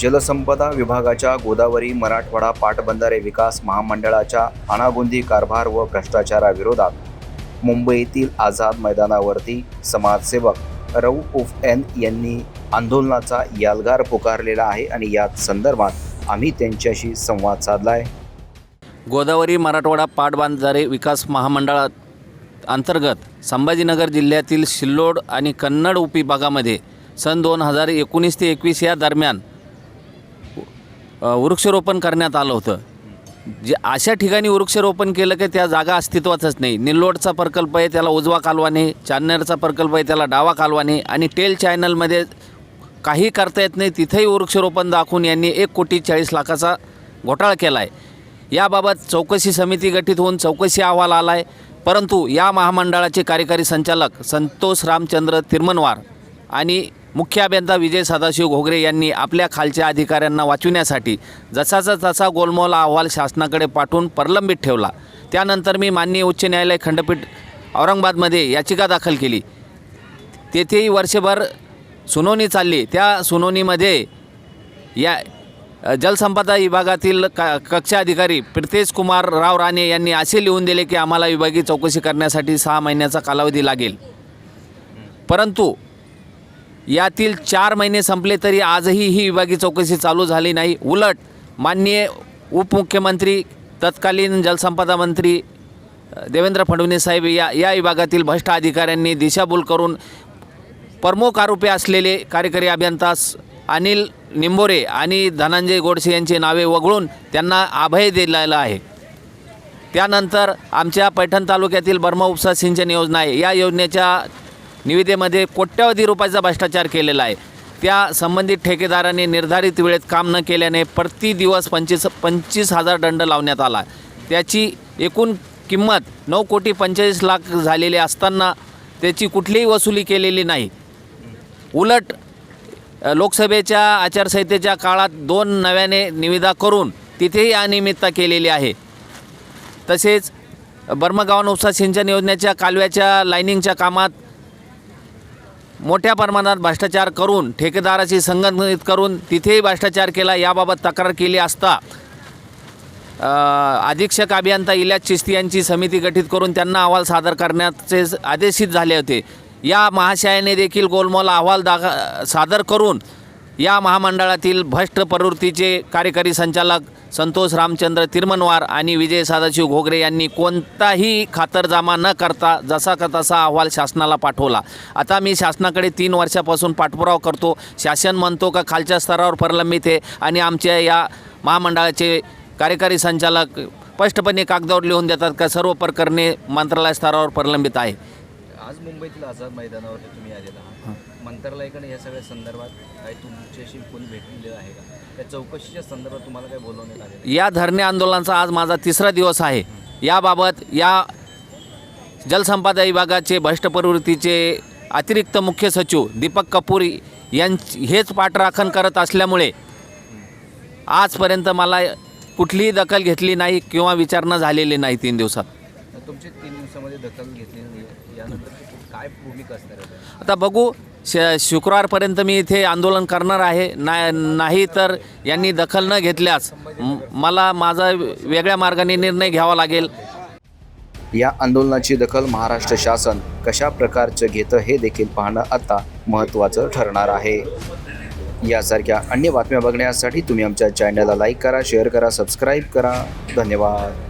जलसंपदा विभागाच्या गोदावरी मराठवाडा पाटबंधारे विकास महामंडळाच्या अनागोंदी कारभार व भ्रष्टाचाराविरोधात मुंबईतील आझाद मैदानावरती समाजसेवक रऊफ एन यांनी आंदोलनाचा यालगार पुकारलेला आहे आणि याच संदर्भात आम्ही त्यांच्याशी संवाद साधला आहे गोदावरी मराठवाडा पाटबंधारे विकास महामंडळात अंतर्गत संभाजीनगर जिल्ह्यातील सिल्लोड आणि कन्नड उपविभागामध्ये सन दोन हजार एकोणीस ते एकवीस या दरम्यान वृक्षारोपण करण्यात आलं होतं. जे अशा ठिकाणी वृक्षारोपण केलं की त्या जागा अस्तित्वातच नाही. निल्लोडचा प्रकल्प आहे त्याला उजवा कालवा नाही प्रकल्प आहे त्याला डावा कालवा नाही आणि टेल चॅनलमध्ये काही करता येत नाही तिथेही वृक्षारोपण दाखवून यांनी एक कोटी चाळीस लाखाचा घोटाळा केला आहे याबाबत चौकशी समिती गठीत होऊन चौकशी अहवाल आला आहे परंतु या महामंडळाचे कार्यकारी संचालक संतोष रामचंद्र तिरमनवार आणि मुख्य अभियंता विजय सदाशिव घोगरे यांनी आपल्या खालच्या अधिकाऱ्यांना वाचविण्यासाठी जसाचा तसा गोलमोल अहवाल शासनाकडे पाठवून प्रलंबित ठेवला. त्यानंतर मी माननीय उच्च न्यायालय खंडपीठ औरंगाबादमध्ये याचिका दाखल केली. तेथेही वर्षभर सुनावणी चालली. त्या सुनावणीमध्ये या जलसंपदा विभागातील क कक्षा अधिकारी प्रितेश कुमार राव राणे यांनी असे लिहून दिले की आम्हाला विभागीय चौकशी करण्यासाठी सहा महिन्याचा कालावधी लागेल. परंतु यातील चार महिने संपले तरी आजही ही विभागीय चौकशी चालू झाली नाही. उलट माननीय उपमुख्यमंत्री तत्कालीन जलसंपदा मंत्री देवेंद्र फडणवीस साहेब या या विभागातील भ्रष्ट अधिकाऱ्यांनी दिशाभूल करून प्रमुख आरोपी असलेले कार्यकारी अभियंता अनिल निंबोरे आणि धनंजय गोडसे यांची नावे वगळून त्यांना अभय दिलेलं आहे. त्यानंतर आमच्या पैठण तालुक्यातील बर्मा उपसा सिंचन योजना आहे. या योजनेच्या निविदेमध्ये कोट्यवधी रुपयाचा भ्रष्टाचार केलेला आहे. त्या संबंधित ठेकेदाराने निर्धारित वेळेत काम न केल्याने प्रति दिवस पंचवीस पंचवीस हजार दंड लावण्यात आला. त्याची एकूण किंमत नऊ कोटी पंचेचाळीस लाख झालेली असताना त्याची कुठलीही वसुली केलेली नाही. उलट लोकसभेच्या आचारसंहितेच्या काळात दोन नव्याने निविदा करून तिथेही अनियमितता केलेली आहे. तसेच बर्मगावन उपसा सिंचन योजनेच्या कालव्याच्या लाईनिंगच्या कामात मोठ्या प्रमाणात भ्रष्टाचार करून ठेकेदाराशी संगणित करून तिथेही भ्रष्टाचार केला याबाबत तक्रार केली असता अधीक्षक अभियंता इल्यास चिस्ती यांची समिती गठीत करून त्यांना अहवाल सादर करण्याचे आदेशित झाले होते. या महाशयाने देखील गोलमोल अहवाल दाखा सादर करून या महामंडळातील भ्रष्ट प्रवृत्तीचे कार्यकारी संचालक संतोष रामचंद्र तिरमनवार आणि विजय सदाशिव घोगरे यांनी कोणताही खातरजमा न करता जसा का तसा अहवाल शासनाला पाठवला. आता मी शासनाकडे तीन वर्षापासून पाठपुरावा करतो. शासन म्हणतो का खालच्या स्तरावर प्रलंबित आहे आणि आमच्या या महामंडळाचे कार्यकारी संचालक स्पष्टपणे कागदावर लिहून देतात का सर्व प्रकरणे मंत्रालय स्तरावर प्रलंबित आहे. आज मुंबईतील आझाद मैदानावरती तुम्ही आलेला आहात. मंत्रालयाकडे या सगळ्या संदर्भात काही तुमच्याशी कोणी भेटलेलं आहे का? त्या चौकशीच्या संदर्भात तुम्हाला काही बोलवण्यात आहे? या धरणे आंदोलनाचा आज माझा तिसरा दिवस आहे. याबाबत या जलसंपदा विभागाचे भ्रष्ट प्रवृत्तीचे अतिरिक्त मुख्य सचिव दीपक कपूर यांच हेच पाठराखण करत असल्यामुळे आजपर्यंत मला कुठलीही दखल घेतली नाही किंवा विचारणा झालेली नाही तीन दिवसात. तुमची तीन दिवसामध्ये दखल घेतली नाही. यानंतर काय भूमिका असणार आहे? आता बघू श शुक्रवारपर्यंत मी इथे आंदोलन करणार आहे. ना नाही तर यांनी दखल न घेतल्यास मला माझा वेगळ्या मार्गाने निर्णय घ्यावा लागेल. या आंदोलनाची दखल महाराष्ट्र शासन कशा प्रकारचं घेतं हे देखील पाहणं आता महत्त्वाचं ठरणार आहे. यासारख्या अन्य बातम्या बघण्यासाठी तुम्ही आमच्या चॅनलला लाईक करा शेअर करा सबस्क्राईब करा. धन्यवाद.